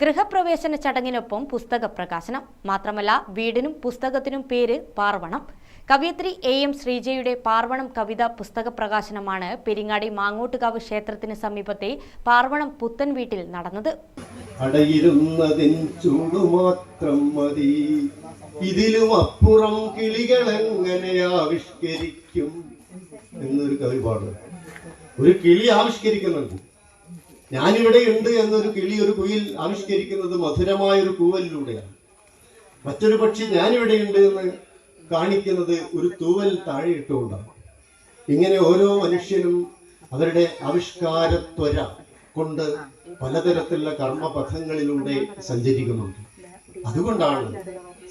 ഗൃഹപ്രവേശന ചടങ്ങിനൊപ്പം പുസ്തക പ്രകാശനം മാത്രമല്ല വീടിനും പുസ്തകത്തിനും പേര് പാർവണം. കവയത്രി എ എം ശ്രീജയുടെ പാർവണം കവിത പുസ്തക പ്രകാശനമാണ് പെരിങ്ങാടി മാങ്ങോട്ടുകാവ് ക്ഷേത്രത്തിന് സമീപത്തെ പാർവണം പുത്തൻ വീട്ടിൽ നടന്നത്. മതി. ഇതിലും അപ്പുറം കിളികളെങ്ങനെ ആവിഷ്കരിക്കും? എന്നൊരു കവി ഒരു കിളി ആവിഷ്കരിക്കുന്നുണ്ട്. ഞാനിവിടെ ഉണ്ട് എന്നൊരു കിളി ഒരു കുയിൽ ആവിഷ്കരിക്കുന്നത് മധുരമായ ഒരു കൂവലിലൂടെയാണ്. മറ്റൊരു പക്ഷി ഞാനിവിടെ ഉണ്ട് എന്ന് കാണിക്കുന്നത് ഒരു തൂവൽ താഴെ ഇട്ടുകൊണ്ടാണ്. ഇങ്ങനെ ഓരോ മനുഷ്യനും അവരുടെ ആവിഷ്കാരത്വര കൊണ്ട് പലതരത്തിലുള്ള കർമ്മപഥങ്ങളിലൂടെ സഞ്ചരിക്കുന്നുണ്ട്. അതുകൊണ്ടാണ്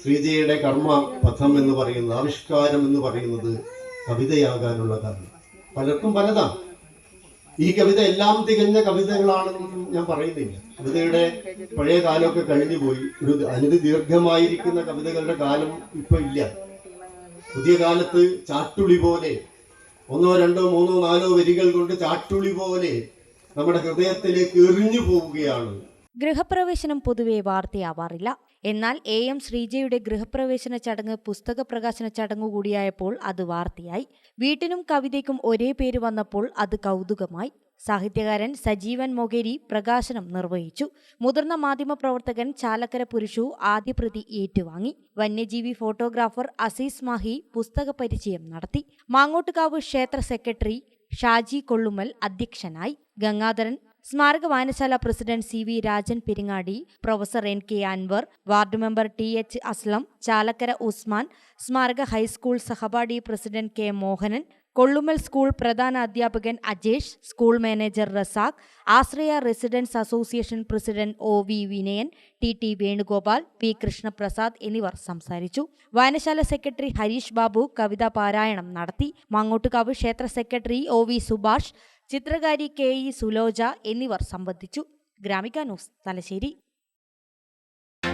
ശ്രീജയുടെ കർമ്മപഥം എന്ന് പറയുന്നത് ആവിഷ്കാരം എന്ന് പറയുന്നത് കവിതയാകാനുള്ള കാരണം. പലർക്കും പലതാണ്. ഈ കവിത എല്ലാം തികഞ്ഞ കവിതകളാണെന്നും ഞാൻ പറയുന്നില്ല. കവിതയുടെ പഴയ കാലമൊക്കെ കഴിഞ്ഞു പോയി. ഒരു അനുതി ദീർഘമായിരിക്കുന്ന കവിതകളുടെ കാലം ഇപ്പൊ ഇല്ല. പുതിയ കാലത്ത് ചാട്ടുളി പോലെ ഒന്നോ രണ്ടോ മൂന്നോ നാലോ വരികൾ കൊണ്ട് ചാട്ടുളി പോലെ നമ്മുടെ ഹൃദയത്തിലേക്ക് എറിഞ്ഞു പോവുകയാണ് ഗൃഹപ്രവേശനം പൊതുവെ വാർത്തയാവാറില്ല. എന്നാൽ എ എം ശ്രീജയുടെ ഗൃഹപ്രവേശന ചടങ്ങ് പുസ്തക പ്രകാശന ചടങ്ങു കൂടിയായപ്പോൾ അത് വാർത്തയായി. വീട്ടിനും കവിതയ്ക്കും ഒരേ പേര് വന്നപ്പോൾ അത് കൗതുകമായി. സാഹിത്യകാരൻ സജീവൻ മൊകേരി പ്രകാശനം നിർവഹിച്ചു. മുതിർന്ന മാധ്യമപ്രവർത്തകൻ ചാലക്കര പുരുഷു ആദ്യ പ്രതി ഏറ്റുവാങ്ങി. വന്യജീവി ഫോട്ടോഗ്രാഫർ അസീസ് മാഹി പുസ്തക പരിചയം നടത്തി. മാങ്ങോട്ടുകാവ് ക്ഷേത്ര സെക്രട്ടറി ഷാജി കൊള്ളുമൽ അധ്യക്ഷനായി. ഗംഗാധരൻ സ്മാരക വായനശാല president C V Rajan Peringadi professor N K Anwar ward member T H Aslam Chalakkara Usman സ്മാരക high school സഹപാഠി president K Mohanan Kollumal school പ്രധാന അധ്യാപകൻ Ajesh school manager Razak Ashraya residents association president O V Vinayan T T Venugopal P Krishnaprasad എന്നിവർ സംസാരിച്ചു. വായനശാല secretary Harish Babu കവിതാ പാരായണം നടത്തി. മാങ്ങോട്ടുകാവ് ക്ഷേത്ര സെക്രട്ടറി ഒ വി സുഭാഷ് ചിത്രകാരി കെ ഇ സുലോജ എന്നിവർ സംബന്ധിച്ചു. Gramika news Thalassery.